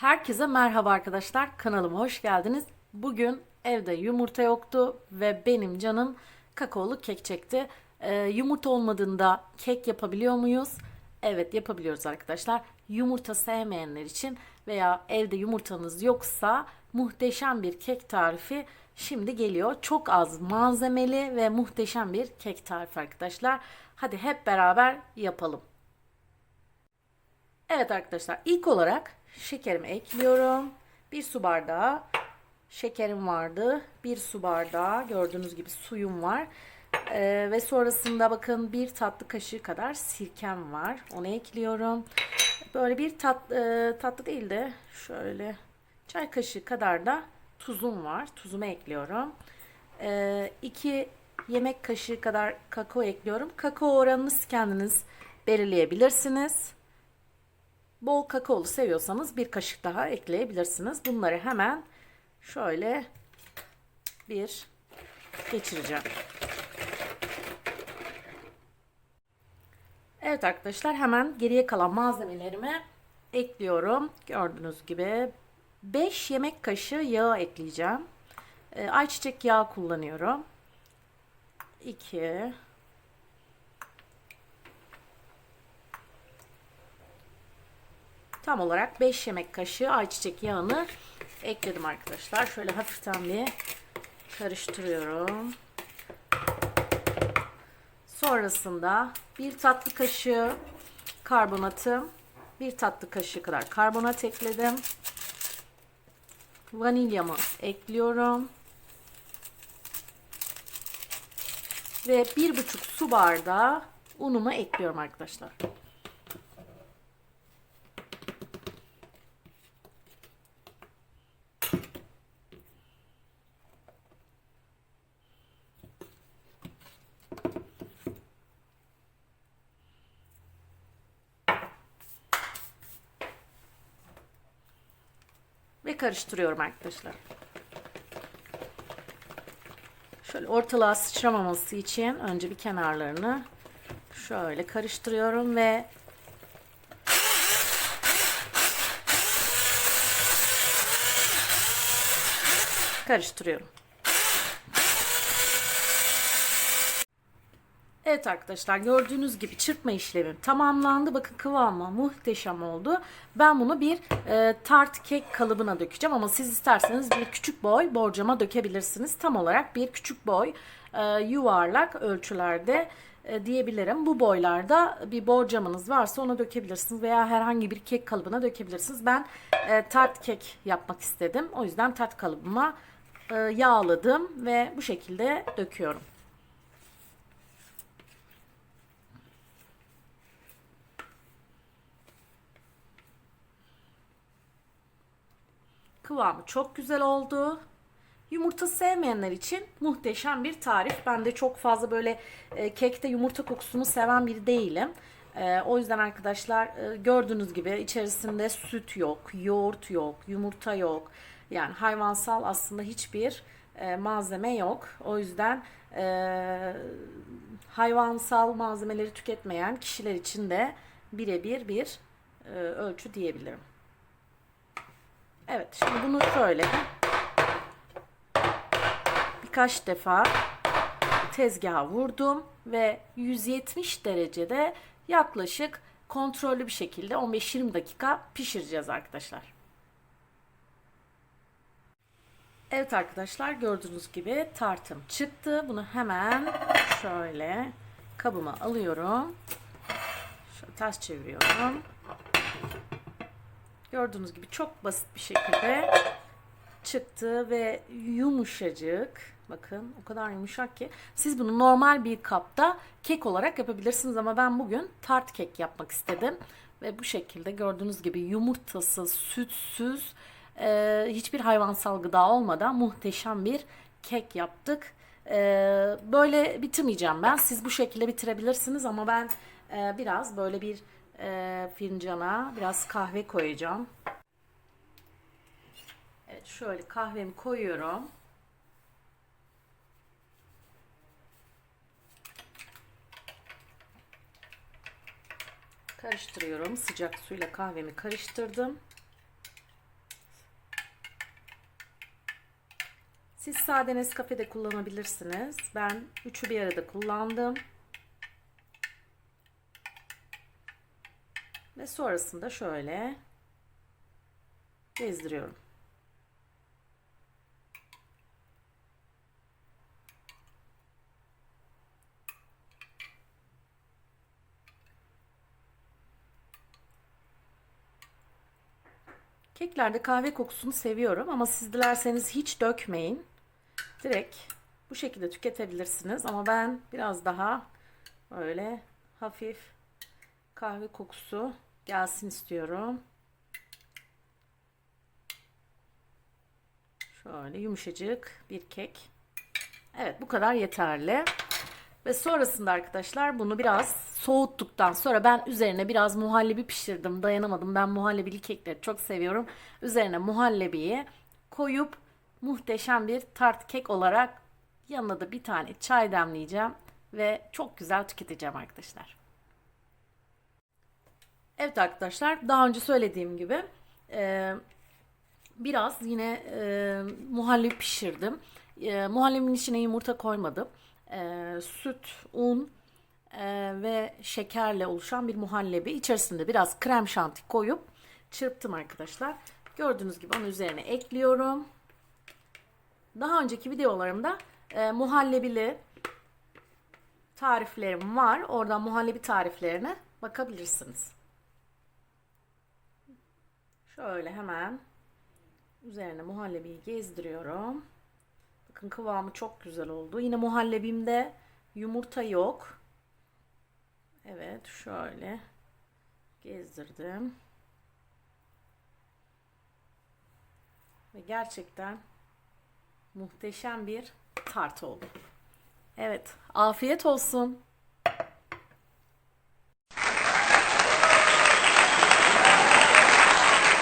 Herkese merhaba arkadaşlar. Kanalıma hoş geldiniz. Bugün evde yumurta yoktu ve benim canım kakaolu kek çekti. Ee, yumurta olmadığında kek yapabiliyor muyuz? Evet yapabiliyoruz arkadaşlar. Yumurta sevmeyenler için veya evde yumurtanız yoksa muhteşem bir kek tarifi şimdi geliyor. Çok az malzemeli ve muhteşem bir kek tarifi arkadaşlar. Hadi hep beraber yapalım. Evet arkadaşlar ilk olarak şekerimi ekliyorum. Bir su bardağı şekerim vardı. Bir su bardağı gördüğünüz gibi suyum var. Ee, ve sonrasında bakın bir tatlı kaşığı kadar sirkem var. Onu ekliyorum. Böyle bir tat, e, tatlı değil de şöyle çay kaşığı kadar da tuzum var. Tuzumu ekliyorum. Ee, iki yemek kaşığı kadar kakao ekliyorum. Kakao oranını siz kendiniz belirleyebilirsiniz. Bol kakaolu seviyorsanız bir kaşık daha ekleyebilirsiniz. Bunları hemen şöyle bir geçireceğim. Evet arkadaşlar hemen geriye kalan malzemelerimi ekliyorum. Gördüğünüz gibi 5 yemek kaşığı yağ ekleyeceğim. E, ayçiçek yağı kullanıyorum. 2 Tam olarak 5 yemek kaşığı ayçiçek yağını ekledim arkadaşlar. Şöyle hafiften bir karıştırıyorum. Sonrasında bir tatlı kaşığı karbonatı, bir tatlı kaşığı kadar karbonat ekledim. Vanilyamı ekliyorum. Ve bir buçuk su bardağı unumu ekliyorum arkadaşlar. Ve karıştırıyorum arkadaşlar. Şöyle ortalığa sıçramaması için önce bir kenarlarını şöyle karıştırıyorum ve karıştırıyorum. Evet arkadaşlar gördüğünüz gibi çırpma işlemim tamamlandı. Bakın kıvamı muhteşem oldu. Ben bunu bir e, tart kek kalıbına dökeceğim ama siz isterseniz bir küçük boy borcama dökebilirsiniz. Tam olarak bir küçük boy e, yuvarlak ölçülerde e, diyebilirim. Bu boylarda bir borcamınız varsa ona dökebilirsiniz veya herhangi bir kek kalıbına dökebilirsiniz. Ben e, tart kek yapmak istedim. O yüzden tart kalıbıma e, yağladım ve bu şekilde döküyorum. Kıvamı çok güzel oldu. Yumurta sevmeyenler için muhteşem bir tarif. Ben de çok fazla böyle e, kekte yumurta kokusunu seven biri değilim. E, o yüzden arkadaşlar e, gördüğünüz gibi içerisinde süt yok, yoğurt yok, yumurta yok. Yani hayvansal aslında hiçbir e, malzeme yok. O yüzden e, hayvansal malzemeleri tüketmeyen kişiler için de birebir bir e, ölçü diyebilirim. Evet şimdi bunu şöyle birkaç defa tezgaha vurdum ve 170 derecede yaklaşık kontrollü bir şekilde 15-20 dakika pişireceğiz arkadaşlar. Evet arkadaşlar gördüğünüz gibi tartım çıktı. Bunu hemen şöyle kabıma alıyorum. Şöyle ters çeviriyorum. Gördüğünüz gibi çok basit bir şekilde çıktı ve yumuşacık. Bakın o kadar yumuşak ki. Siz bunu normal bir kapta kek olarak yapabilirsiniz ama ben bugün tart kek yapmak istedim. Ve bu şekilde gördüğünüz gibi yumurtasız, sütsüz, e, hiçbir hayvansal gıda olmadan muhteşem bir kek yaptık. E, böyle bitirmeyeceğim ben. Siz bu şekilde bitirebilirsiniz ama ben e, biraz böyle bir e, fincana biraz kahve koyacağım. Evet şöyle kahvemi koyuyorum. Karıştırıyorum. Sıcak suyla kahvemi karıştırdım. Siz sade Nescafe de kullanabilirsiniz. Ben üçü bir arada kullandım. Ve sonrasında şöyle gezdiriyorum. Keklerde kahve kokusunu seviyorum ama siz dilerseniz hiç dökmeyin. Direkt bu şekilde tüketebilirsiniz ama ben biraz daha böyle hafif kahve kokusu gelsin istiyorum. Şöyle yumuşacık bir kek. Evet bu kadar yeterli. Ve sonrasında arkadaşlar bunu biraz soğuttuktan sonra ben üzerine biraz muhallebi pişirdim. Dayanamadım. Ben muhallebili kekleri çok seviyorum. Üzerine muhallebiyi koyup muhteşem bir tart kek olarak yanına da bir tane çay demleyeceğim ve çok güzel tüketeceğim arkadaşlar. Evet arkadaşlar daha önce söylediğim gibi e, biraz yine e, muhallebi pişirdim. E, muhallebinin içine yumurta koymadım. E, süt, un e, ve şekerle oluşan bir muhallebi. İçerisinde biraz krem şanti koyup çırptım arkadaşlar. Gördüğünüz gibi onun üzerine ekliyorum. Daha önceki videolarımda e, muhallebili tariflerim var. Oradan muhallebi tariflerine bakabilirsiniz. Şöyle hemen üzerine muhallebiyi gezdiriyorum. Bakın kıvamı çok güzel oldu. Yine muhallebimde yumurta yok. Evet şöyle gezdirdim. Ve gerçekten muhteşem bir tart oldu. Evet afiyet olsun.